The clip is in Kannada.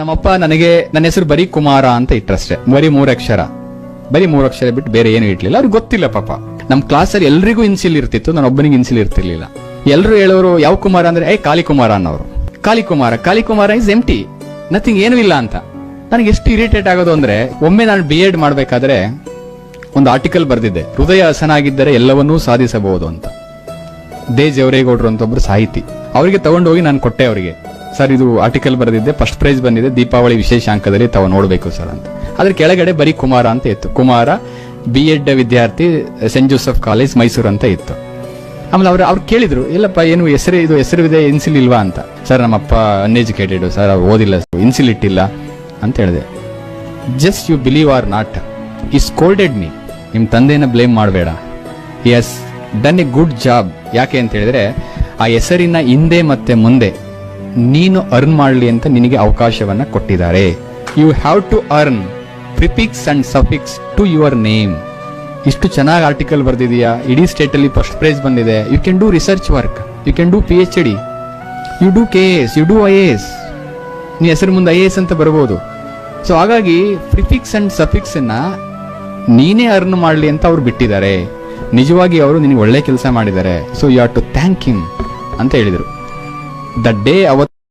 ನಮ್ಮಪ್ಪ ನನಗೆ ನನ್ನ ಹೆಸರು ಬರೀ ಕುಮಾರ ಅಂತ ಇಟ್ರಷ್ಟೇ. ಬರೀ ಮೂರಕ್ಷರ ಬರೀ ಮೂರಕ್ಷರ ಬಿಟ್ಟು ಬೇರೆ ಏನು ಇಟ್ಲಿಲ್ಲ ಅವ್ರಿಗೆ ಗೊತ್ತಿಲ್ಲ ಪಾಪ. ನಮ್ಮ ಕ್ಲಾಸಲ್ಲಿ ಎಲ್ರಿಗೂ ಇನ್ಸಿಲ್ ಇರ್ತಿತ್ತು. ನಾನು ಒಬ್ಬನಿಗೆ ಇನ್ಸಿಲ್ ಇರ್ತಿರ್ಲಿಲ್ಲ. ಎಲ್ಲರೂ ಹೇಳೋರು, ಯಾವ ಕುಮಾರ ಅಂದ್ರೆ? ಏ ಕಾಲಿ ಕುಮಾರ ಅನ್ನೋರು. ಕಾಲಿ ಕುಮಾರ ಕಾಲಿ ಕುಮಾರ ಇಸ್ ಎಂಟಿ ನಥಿಂಗ್ ಏನೂ ಇಲ್ಲ ಅಂತ. ನನಗೆ ಎಷ್ಟು ಇರಿಟೇಟ್ ಆಗೋದು ಅಂದ್ರೆ, ಒಮ್ಮೆ ನಾನು ಬಿ ಎಡ್ ಮಾಡಬೇಕಾದ್ರೆ ಒಂದು ಆರ್ಟಿಕಲ್ ಬರೆದಿದ್ದೆ. ಹೃದಯ ಹಸನಾಗಿದ್ದರೆ ಎಲ್ಲವನ್ನೂ ಸಾಧಿಸಬಹುದು ಅಂತ. ದೇ ಜವರೇಗೌಡರು ಅಂತ ಒಬ್ರು ಸಾಹಿತಿ. ಅವರಿಗೆ ತಗೊಂಡೋಗಿ ನಾನು ಕೊಟ್ಟೆ ಅವರಿಗೆ. ಸರ್, ಇದು ಆರ್ಟಿಕಲ್ ಬರೆದಿದ್ದೆ. ಫಸ್ಟ್ ಪ್ರೈಸ್ ಬಂದಿದೆ. ದೀಪಾವಳಿ ವಿಶೇಷ ಅಂಕದಲ್ಲಿ ತಾವು ನೋಡಬೇಕು ಸರ್ ಅಂತ. ಅದ್ರ ಕೆಳಗಡೆ ಬರೀ ಕುಮಾರ ಅಂತ ಇತ್ತು. ಕುಮಾರ ಬಿ ಎಡ್ ವಿದ್ಯಾರ್ಥಿ ಸೆಂಟ್ ಜೋಸೆಫ್ ಕಾಲೇಜ್ ಮೈಸೂರು ಅಂತ ಇತ್ತು. ಆಮೇಲೆ ಅವ್ರು ಅವ್ರು ಕೇಳಿದ್ರು, ಇಲ್ಲಪ್ಪ, ಏನು ಹೆಸರು ಇದು ಹೆಸರು ಇದೆ ಇನ್ಸಿಲ್ ಇಲ್ವಾ ಅಂತ. ಸರ್, ನಮ್ಮಪ್ಪ ಅನ್ಎಜುಕೇಟೆಡ್ ಸರ್, ಅವ್ರು ಓದಿಲ್ಲ ಇನ್ಸಿಲ್ ಇಟ್ಟಿಲ್ಲ. ಅಂತ ಹೇಳಿದೆ. Just you believe or not he scolded me ನಿಮ್ಮ ತಂದೆನ ಬ್ಲೇಮ್ ಮಾಡಬೇಡ. Has done a good job ಯಾಕೆ ಅಂತ ಹೇಳಿದ್ರೆ, ಆ ಹೆಸರಿನ ಹಿಂದೆ ಮತ್ತೆ ಮುಂದೆ ನೀನು ಅರ್ನ್ ಮಾಡಲಿ ಅಂತ ನಿನಗೆ ಅವಕಾಶವನ್ನ ಕೊಟ್ಟಿದ್ದಾರೆ. You have to earn prefix and suffix to your name ಇಷ್ಟು ಚೆನ್ನಾಗಿ ಆರ್ಟಿಕಲ್ ಬರ್ದಿದೆಯಾ? ಇಡೀ ಸ್ಟೇಟ್ ಅಲ್ಲಿ ಫಸ್ಟ್ ಪ್ರೈಸ್ ಬಂದಿದೆ. You can do research work you can do P H D you do K S you do I A S ನೀ ಹೆಸರು ಮುಂದೆ ಐ ಎ ಎಸ್ ಅಂತ ಬರ್ಬೋದು. ಸೊ ಹಾಗಾಗಿ ಪ್ರಿಫಿಕ್ಸ್ ಅಂಡ್ ಸಫಿಕ್ಸ್ ಅನ್ನ ನೀನೇ ಅರ್ನ್ ಮಾಡಲಿ ಅಂತ ಅವ್ರು ಬಿಟ್ಟಿದ್ದಾರೆ. ನಿಜವಾಗಿ ಅವರು ನಿನಗೆ ಒಳ್ಳೆ ಕೆಲಸ ಮಾಡಿದ್ದಾರೆ. So you are to thank him ಅಂತ ಹೇಳಿದರು. ದ ಡೇ ಅವತ್ತು